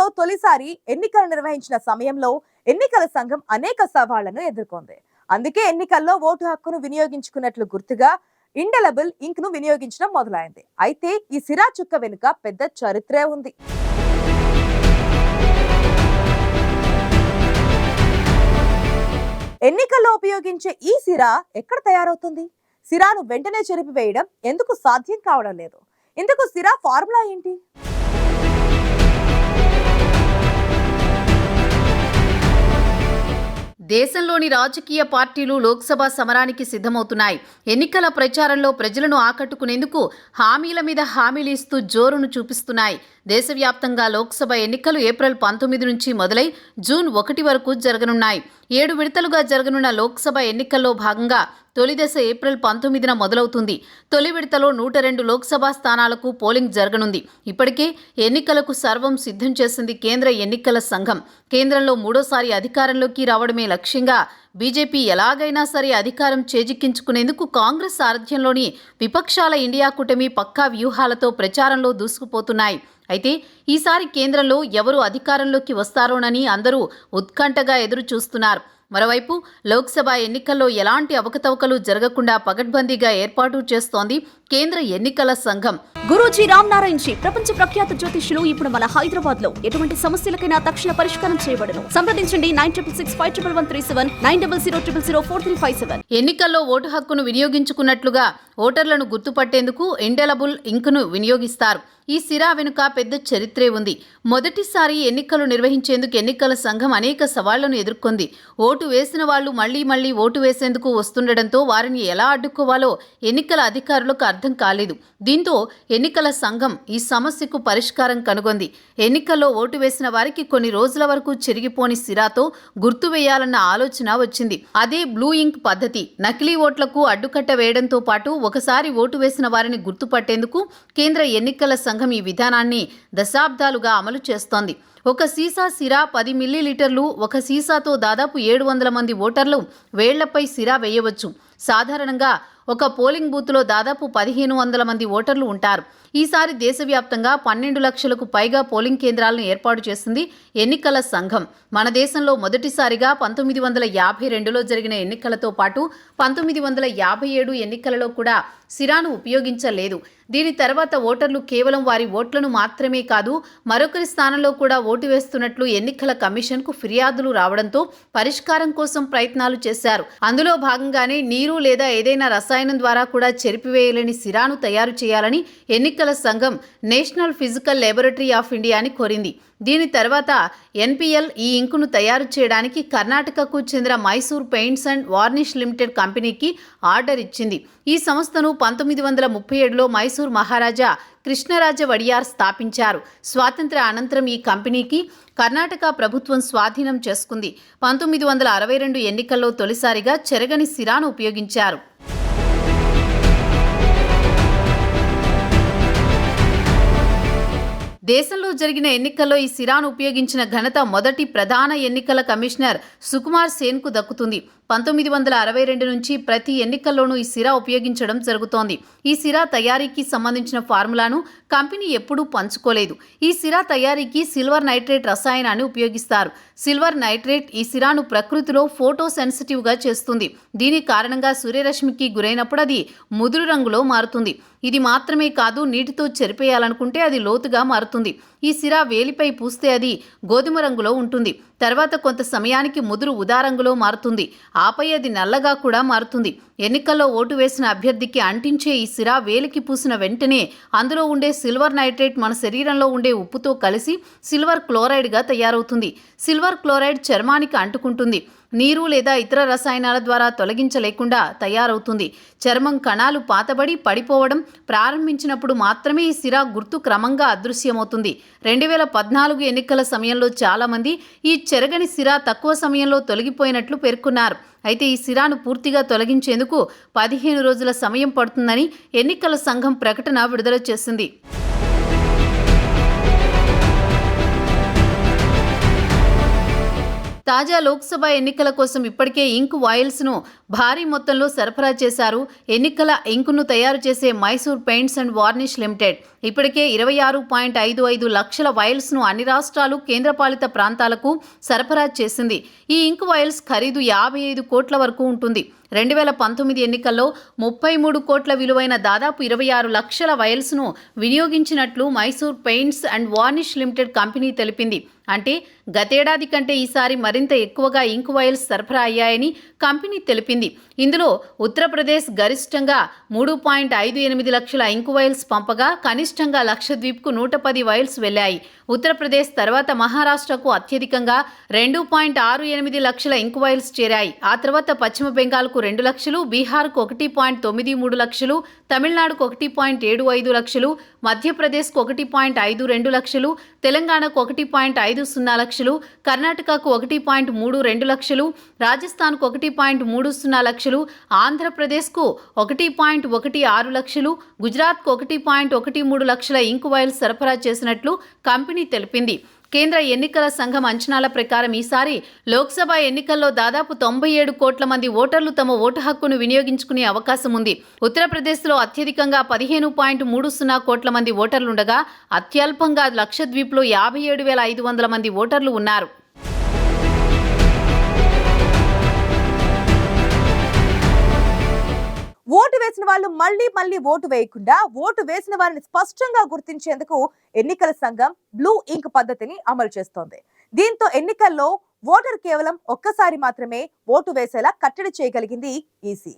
దేశంలో తొలిసారి ఎన్నికలు నిర్వహించిన సమయంలో ఎన్నికల సంఘం అనేక సవాళ్ళను ఎదుర్కొంది. అందుకే ఎన్నికల్లో ఓటు హక్కును వినియోగించుకున్నట్లు గుర్తుగా ఇండెలబుల్ ఇంక్ను వినియోగించడం మొదలైంది. అయితే ఈ సిరా చుక్క వెనుక పెద్ద చరిత్రే ఉంది. ఎన్నికల్లో ఉపయోగించే ఈ సిరా ఎక్కడ తయారవుతుంది? సిరాను వెంటనే చెరిపివేయడం ఎందుకు సాధ్యం కావడం లేదు? ఇందుకు సిరా ఫార్ములా ఏంటి? దేశంలోని రాజకీయ పార్టీలు లోక్సభ సమరానికి సిద్ధమవుతున్నాయి. ఎన్నికల ప్రచారంలో ప్రజలను ఆకట్టుకునేందుకు హామీల మీద హామీలు ఇస్తూ జోరును చూపిస్తున్నాయి. దేశవ్యాప్తంగా లోక్సభ ఎన్నికలు ఏప్రిల్ పంతొమ్మిది నుంచి మొదలై జూన్ ఒకటి వరకు జరగనున్నాయి. ఏడు విడతలుగా జరగనున్న లోక్సభ ఎన్నికల్లో భాగంగా తొలి దశ ఏప్రిల్ పంతొమ్మిదిన మొదలవుతుంది. తొలి విడతలో నూట రెండు లోక్సభ స్థానాలకు పోలింగ్ జరగనుంది. ఇప్పటికే ఎన్నికలకు సర్వం సిద్ధం చేసింది కేంద్ర ఎన్నికల సంఘం. కేంద్రంలో మూడోసారి అధికారంలోకి రావడమే లక్ష్యంగా బీజేపీ ఎలాగైనా సరే అధికారం చేజిక్కించుకునేందుకు కాంగ్రెస్ సారథ్యంలోని విపక్షాల ఇండియా కూటమి పక్కా వ్యూహాలతో ప్రచారంలో దూసుకుపోతున్నాయి. అయితే ఈసారి కేంద్రంలో ఎవరు అధికారంలోకి వస్తారోనని అందరూ ఉత్కంఠగా ఎదురు చూస్తున్నారు మరోవైపు లోక్సభ ఎన్నికల్లో ఎలాంటి అవకతవకలు జరగకుండా పగడ్బందీగా ఏర్పాటు చేస్తోంది కేంద్ర ఎన్నికల సంఘం. గురూజీ రామ్ నారాయణ్ జీ ప్రపంచ ప్రఖ్యాత జ్యోతిష్యులు ఇప్పుడు మన హైదరాబాద్లో ఎటువంటి సమస్యలకైనా తక్షణ పరిష్కారం చేయబడను. సంప్రదించండి nine triple six five triple one three seven nine double zero triple zero four three five seven. ఎన్నికల్లో ఓటు హక్కును వినియోగించుకున్నట్లుగా ఓటర్లను గుర్తుపట్టేందుకు ఇండెలబుల్ ఇంక్ను వినియోగిస్తారు. ఈ సిరా వెనుక పెద్ద చరిత్రే ఉంది. మొదటిసారి ఎన్నికలు నిర్వహించేందుకు ఎన్నికల సంఘం అనేక సవాళ్ళను ఎదుర్కొంది. ఓటు వేసిన వాళ్ళు మళ్ళీ మళ్ళీ ఓటు వేసేందుకు వస్తుండటంతో వారిని ఎలా అడ్డుకోవాలో ఎన్నికల అధికారులకు అర్థం కాలేదు. దీంతో ఎన్నికల సంఘం ఈ సమస్యకు పరిష్కారం కనుగొంది. ఎన్నికల్లో ఓటు వేసిన వారికి కొన్ని రోజుల వరకు చెరిగిపోని సిరాతో గుర్తు వేయాలన్న ఆలోచన వచ్చింది. అదే బ్లూ ఇంక్ పద్ధతి. నకిలీ ఓట్లకు అడ్డుకట్ట వేయడంతో పాటు ఒకసారి ఓటు వేసిన వారిని గుర్తుపట్టేందుకు కేంద్ర ఎన్నికల సంఘం ఈ విధానాన్ని దశాబ్దాలుగా అమలు చేస్తోంది. ఒక సీసా సిరా పది మిల్లీలీటర్లు ఒక సీసాతో దాదాపు ఏడు వందల మంది ఓటర్లు వేళ్ళపై సిరా వేయవచ్చు. సాధారణంగా ఒక పోలింగ్ బూత్లో దాదాపు పదిహేను వందల మంది ఓటర్లు ఉంటారు. ఈసారి దేశవ్యాప్తంగా పన్నెండు లక్షలకు పైగా పోలింగ్ కేంద్రాలను ఏర్పాటు చేసింది ఎన్నికల సంఘం. మన దేశంలో మొదటిసారిగా పంతొమ్మిది వందల యాభై రెండులో జరిగిన ఎన్నికలతో పాటు పంతొమ్మిది వందల యాభై ఏడు ఎన్నికలలో కూడా సిరాను ఉపయోగించలేదు. దీని తర్వాత ఓటర్లు కేవలం వారి ఓట్లను మాత్రమే కాదు మరొకరి స్థానంలో కూడా ఓటు వేస్తున్నట్లు ఎన్నికల కమిషన్కు ఫిర్యాదులు రావడంతో పరిష్కారం కోసం ప్రయత్నాలు చేశారు. అందులో భాగంగానే నీరు లేదా ఏదైనా రసాయనం ద్వారా కూడా చెరిపివేయలేని సిరాను తయారు చేయాలని ఎన్నికల సంఘం నేషనల్ ఫిజికల్ లాబొరేటరీ ఆఫ్ ఇండియాని కోరింది. దీని తర్వాత ఎన్పిఎల్ ఈ ఇంకును తయారు చేయడానికి కర్ణాటకకు చెందిన Mysore paints and varnish limited కంపెనీకి ఆర్డర్ ఇచ్చింది. ఈ సంస్థను పంతొమ్మిది వందల ముప్పై ఏడులో మైసూర్ మహారాజా కృష్ణరాజ వడియార్ స్థాపించారు. స్వాతంత్ర అనంతరం ఈ కంపెనీకి కర్ణాటక ప్రభుత్వం స్వాధీనం చేసుకుంది. పంతొమ్మిది వందల అరవై రెండు ఎన్నికల్లో తొలిసారిగా చెరగని సిరాను ఉపయోగించారు. దేశంలో జరిగిన ఎన్నికల్లో ఈ సిరాను ఉపయోగించిన ఘనత మొదటి ప్రధాన ఎన్నికల కమిషనర్ సుకుమార్ సేన్కు దక్కుతుంది. పంతొమ్మిది వందల అరవై రెండు నుంచి ప్రతి ఎన్నికల్లోనూ ఈ సిరా ఉపయోగించడం జరుగుతోంది. ఈ సిరా తయారీకి సంబంధించిన ఫార్ములాను కంపెనీ ఎప్పుడూ పంచుకోలేదు. ఈ సిరా తయారీకి సిల్వర్ నైట్రేట్ రసాయనాన్ని ఉపయోగిస్తారు. సిల్వర్ నైట్రేట్ ఈ సిరాను ప్రకృతిలో ఫోటో సెన్సిటివ్గా చేస్తుంది. దీని కారణంగా సూర్యరశ్మికి గురైనప్పుడు అది ముదురు రంగులో మారుతుంది. ఇది మాత్రమే కాదు నీటితో చెరిపేయాలనుకుంటే అది లోతుగా మారుతుంది. ఈ సిరా వేలిపై పూస్తే అది గోధుమ రంగులో ఉంటుంది. తర్వాత కొంత సమయానికి ముదురు ఉదారంగులో మారుతుంది. ఆపై అది నల్లగా కూడా మారుతుంది. ఎన్నికల్లో ఓటు వేసిన అభ్యర్థికి అంటించే ఈ సిరా వేలికి పూసిన వెంటనే అందులో ఉండే సిల్వర్ నైట్రేట్ మన శరీరంలో ఉండే ఉప్పుతో కలిసి సిల్వర్ క్లోరైడ్గా తయారవుతుంది. సిల్వర్ క్లోరైడ్ చర్మానికి అంటుకుంటుంది. నీరు లేదా ఇతర రసాయనాల ద్వారా తొలగించలేకుండా తయారవుతుంది. చర్మం కణాలు పాతబడి పడిపోవడం ప్రారంభించినప్పుడు మాత్రమే ఈ సిరా గుర్తు క్రమంగా అదృశ్యమవుతుంది. రెండు వేల పద్నాలుగు ఎన్నికల సమయంలో చాలామంది ఈ చెరగని సిరా తక్కువ సమయంలో తొలగిపోయినట్లు పేర్కొన్నారు. అయితే ఈ సిరాను పూర్తిగా తొలగించేందుకు పదిహేను రోజుల సమయం పడుతుందని ఎన్నికల సంఘం ప్రకటన విడుదల చేసింది. తాజా లోక్సభ ఎన్నికల కోసం ఇప్పటికే ఇంక్ వాయిల్స్ను భారీ మొత్తంలో సరఫరా చేశారు. ఎన్నికల ఇంకును తయారు చేసే Mysore paints and varnish limited. ఇప్పటికే ఇరవై ఆరు పాయింట్ ఐదు ఐదు లక్షల వాయిల్స్ను అన్ని రాష్ట్రాలు కేంద్రపాలిత ప్రాంతాలకు సరఫరా చేసింది. ఈ ఇంక్ వాయిల్స్ ఖరీదు యాభై ఐదు కోట్ల వరకు ఉంటుంది. రెండు వేల పంతొమ్మిది ఎన్నికల్లో ముప్పై మూడు కోట్ల విలువైన దాదాపు ఇరవై ఆరు లక్షల వైల్స్ను వినియోగించినట్లు Mysore paints and varnish limited company తెలిపింది. అంటే గతేడాది కంటే ఈసారి మరింత ఎక్కువగా ఇంక్ వైల్స్ సరఫరా అయ్యాయని కంపెనీ తెలిపింది. ఇందులో ఉత్తరప్రదేశ్ గరిష్టంగా మూడు పాయింట్ ఐదు ఎనిమిది లక్షల ఇంక్ వైల్స్ పంపగా కనిష్టంగా లక్షద్వీప్కు నూట పది వైల్స్ వెళ్ళాయి ఉత్తరప్రదేశ్ తర్వాత మహారాష్ట్రకు అత్యధికంగా రెండు పాయింట్ ఆరు ఎనిమిది లక్షల ఇంక్ వైల్స్ చేరాయి. ఆ తర్వాత పశ్చిమ బెంగాల్కు రెండు లక్షలు బీహార్కు ఒకటి పాయింట్ తొమ్మిది మూడు లక్షలు తమిళనాడుకు ఒకటి పాయింట్ ఏడు ఐదు లక్షలు మధ్యప్రదేశ్కు ఒకటి పాయింట్ ఐదు రెండు లక్షలు తెలంగాణకు ఒకటి పాయింట్ ఐదు సున్నా లక్షలు కర్ణాటకకు ఒకటి పాయింట్ మూడు రెండు లక్షలు రాజస్థాన్కు ఒకటి పాయింట్ మూడు సున్నా లక్షలు ఆంధ్రప్రదేశ్కు ఒకటి పాయింట్ ఒకటి ఆరు లక్షలు గుజరాత్కు ఒకటి పాయింట్ ఒకటి మూడు లక్షల ఇంకు వైల్ సరఫరా చేసినట్లు కంపెనీ తెలిపింది. కేంద్ర ఎన్నికల సంఘం అంచనాల ప్రకారం ఈసారి లోక్సభ ఎన్నికల్లో దాదాపు తొంభై ఏడు కోట్ల మంది ఓటర్లు తమ ఓటు హక్కును వినియోగించుకునే అవకాశం ఉంది. ఉత్తరప్రదేశ్లో అత్యధికంగా పదిహేను పాయింట్ మూడు సున్నా కోట్ల మంది ఓటర్లుండగా అత్యల్పంగా లక్షద్వీప్లో యాభై ఏడు వేల ఐదు వందల మంది ఓటర్లు ఉన్నారు. ఓటు వేసిన వాళ్ళు మళ్ళీ మళ్ళీ ఓటు వేయకుండా ఓటు వేసిన వారిని స్పష్టంగా గుర్తించేందుకు ఎన్నికల సంఘం బ్లూ ఇంక్ పద్ధతిని అమలు చేస్తోంది. దీంతో ఎన్నికల్లో ఓటర్ కేవలం ఒక్కసారి మాత్రమే ఓటు వేసేలా కట్టడి చేయగలిగింది ఈసీ.